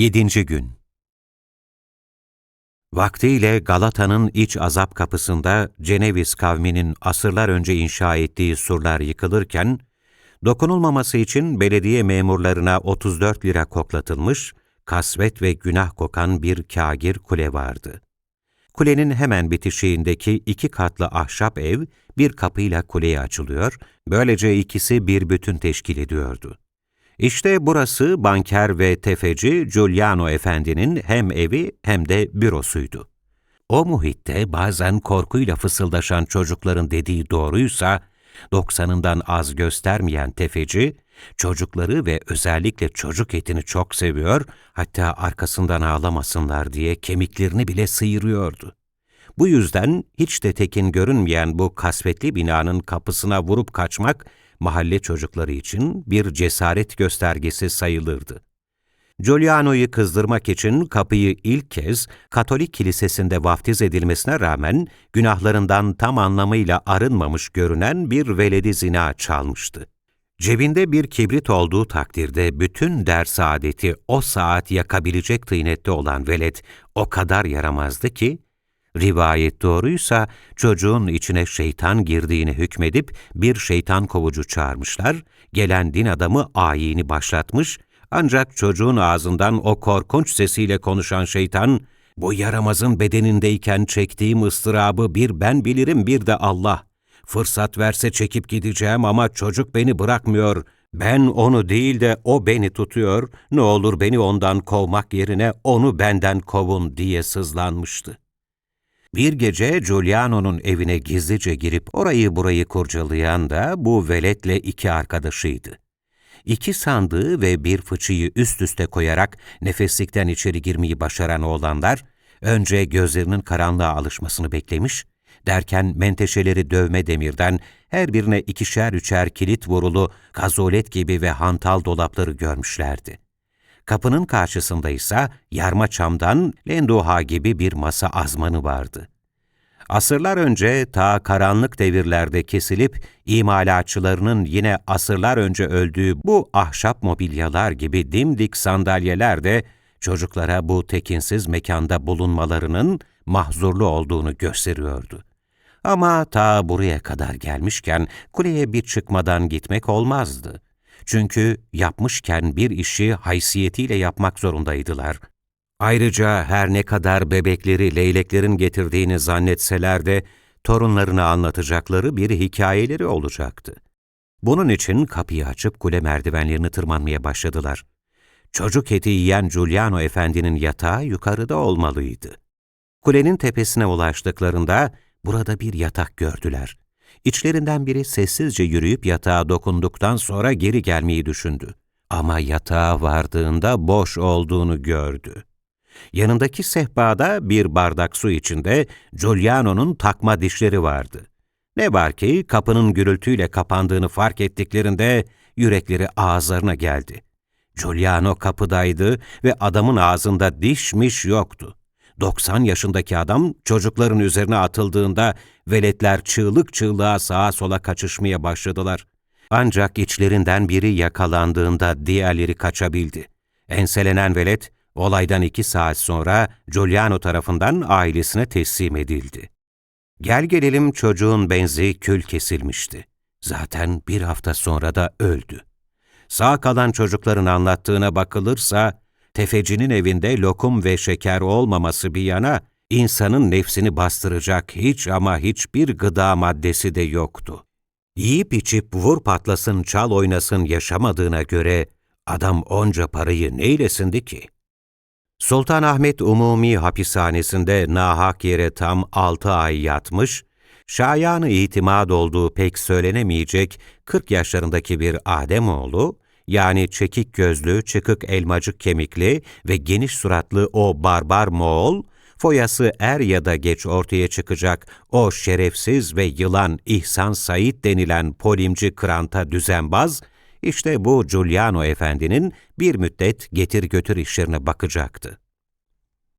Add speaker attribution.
Speaker 1: 7. Gün Vaktiyle Galata'nın iç azap kapısında Ceneviz kavminin asırlar önce inşa ettiği surlar yıkılırken, dokunulmaması için belediye memurlarına 34 lira koklatılmış, kasvet ve günah kokan bir kagir kule vardı. Kulenin hemen bitişiğindeki iki katlı ahşap ev bir kapıyla kuleye açılıyor, böylece ikisi bir bütün teşkil ediyordu. İşte burası banker ve tefeci Giuliano Efendi'nin hem evi hem de bürosuydu. O muhitte bazen korkuyla fısıldaşan çocukların dediği doğruysa, doksanından az göstermeyen tefeci, çocukları ve özellikle çocuk etini çok seviyor, hatta arkasından ağlamasınlar diye kemiklerini bile sıyırıyordu. Bu yüzden hiç de tekin görünmeyen bu kasvetli binanın kapısına vurup kaçmak, mahalle çocukları için bir cesaret göstergesi sayılırdı. Giuliano'yu kızdırmak için kapıyı ilk kez Katolik kilisesinde vaftiz edilmesine rağmen günahlarından tam anlamıyla arınmamış görünen bir veledi zina çalmıştı. Cebinde bir kibrit olduğu takdirde bütün der saadeti o saat yakabilecek tıynette olan velet o kadar yaramazdı ki, Rivayet doğruysa çocuğun içine şeytan girdiğini hükmedip bir şeytan kovucu çağırmışlar, gelen din adamı ayini başlatmış, ancak çocuğun ağzından o korkunç sesiyle konuşan şeytan, bu yaramazın bedenindeyken çektiğim ıstırabı bir ben bilirim bir de Allah. Fırsat verse çekip gideceğim ama çocuk beni bırakmıyor. Ben onu değil de o beni tutuyor. Ne olur beni ondan kovmak yerine onu benden kovun diye sızlanmıştı. Bir gece Giuliano'nun evine gizlice girip orayı burayı kurcalayan da bu veletle iki arkadaşıydı. İki sandığı ve bir fıçıyı üst üste koyarak nefeslikten içeri girmeyi başaran oğlanlar, önce gözlerinin karanlığa alışmasını beklemiş, derken menteşeleri dövme demirden her birine ikişer üçer kilit vurulu kazolet gibi ve hantal dolapları görmüşlerdi. Kapının karşısında ise yarma çamdan lendoha gibi bir masa azmanı vardı. Asırlar önce ta karanlık devirlerde kesilip imalatçılarının yine asırlar önce öldüğü bu ahşap mobilyalar gibi dimdik sandalyeler de çocuklara bu tekinsiz mekanda bulunmalarının mahzurlu olduğunu gösteriyordu. Ama ta buraya kadar gelmişken kuleye bir çıkmadan gitmek olmazdı. Çünkü yapmışken bir işi haysiyetiyle yapmak zorundaydılar. Ayrıca her ne kadar bebekleri leyleklerin getirdiğini zannetseler de torunlarına anlatacakları bir hikayeleri olacaktı. Bunun için kapıyı açıp kule merdivenlerini tırmanmaya başladılar. Çocuk eti yiyen Giuliano Efendi'nin yatağı yukarıda olmalıydı. Kulenin tepesine ulaştıklarında burada bir yatak gördüler. İçlerinden biri sessizce yürüyüp yatağa dokunduktan sonra geri gelmeyi düşündü. Ama yatağa vardığında boş olduğunu gördü. Yanındaki sehpada bir bardak su içinde Giuliano'nun takma dişleri vardı. Ne var ki kapının gürültüyle kapandığını fark ettiklerinde yürekleri ağızlarına geldi. Giuliano kapıdaydı ve adamın ağzında dişmiş yoktu. 90 yaşındaki adam çocukların üzerine atıldığında veletler çığlık çığlığa sağa sola kaçışmaya başladılar. Ancak içlerinden biri yakalandığında diğerleri kaçabildi. Enselenen velet, olaydan iki saat sonra Giuliano tarafından ailesine teslim edildi. Gel gelelim çocuğun benzi kül kesilmişti. Zaten bir hafta sonra da öldü. Sağ kalan çocukların anlattığına bakılırsa, tefecinin evinde lokum ve şeker olmaması bir yana, insanın nefsini bastıracak hiç ama hiçbir gıda maddesi de yoktu. Yiyip içip vur patlasın çal oynasın yaşamadığına göre adam onca parayı neylesindi ki? Sultanahmet Umumi Hapishanesi'nde nahak yere tam altı ay yatmış, şayanı itimat olduğu pek söylenemeyecek 40 yaşlarındaki bir Ademoğlu, yani çekik gözlü, çıkık elmacık kemikli ve geniş suratlı o barbar Moğol, foyası er ya da geç ortaya çıkacak o şerefsiz ve yılan İhsan Said denilen polimci kranta düzenbaz, işte bu Giuliano Efendi'nin bir müddet getir götür işlerine bakacaktı.